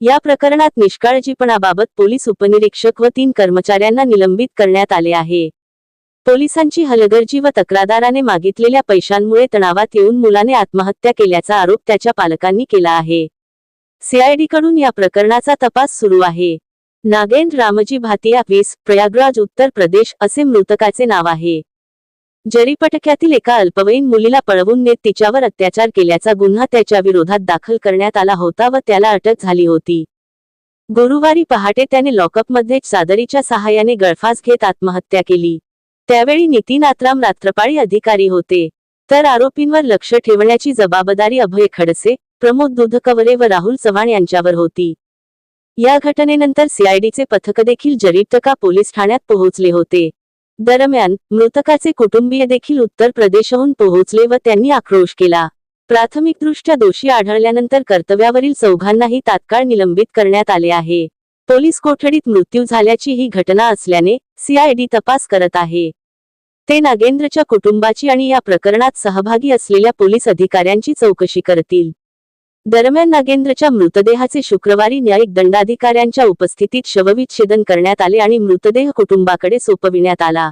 या प्रकरणात निष्काळजीपणाबाबत पोलीस उपनिरीक्षक व तीन कर्मचाऱ्यांना निलंबित करण्यात आले आहे. पोलिसांची हलगर्जी व तक्रारदाराने मागितलेल्या पैशांमुळे तणावात येऊन मुलाने आत्महत्या केल्याचा आरोप त्याच्या पालकांनी केला आहे. सीआयडीकडून या प्रकरणाचा तपास सुरू आहे. नागेंद्र रामजी भातिया वीस प्रयागराज उत्तर प्रदेश असे मृतकाचे नाव आहे. जरीपटक्यातील एका अल्पवयीन मुलीला पळवून नेत तिच्यावर अत्याचार केल्याचा गुन्हा त्याच्या विरोधात दाखल करण्यात आला होता व त्याला अटक झाली होती. गुरुवारी पहाटे त्याने लॉकअपमध्ये चादरीच्या सहाय्याने गळफास घेत आत्महत्या केली. त्यावेळी नितीन आत्राम रात्रपाळी अधिकारी होते. तर आरोपींवर लक्ष ठेवण्याची जबाबदारी अभय खडसे प्रमोद दुधकवरे व राहुल चव्हाण यांच्यावर होती. या घटनेनंतर सीआयडीचे पथक देखील जरीप्तका पोलीस ठाण्यात पोहोचले होते. दरम्यान मृतकाचे कुटुंबीय देखील उत्तर प्रदेशहून पोहोचले व त्यांनी आक्रोश केला. प्राथमिकदृष्ट्या दोषी आढळल्यानंतर कर्तव्यावरील चौघांनाही तात्काळ निलंबित करण्यात आले आहे. पोलीस कोठडीत मृत्यू झाल्याची ही घटना असल्याने सीआयडी तपास करत आहे. ते नागेंद्रच्या कुटुंबाची आणि या प्रकरणात सहभागी असलेल्या पोलीस अधिकाऱ्यांची चौकशी करतील. दरम्यान नागेंद्रच्या मृतदेहाचे शुक्रवारी न्यायिक दंडाधिकाऱ्यांच्या उपस्थितीत शवविच्छेदन करण्यात आले आणि मृतदेह कुटुंबाकडे सोपविण्यात आला.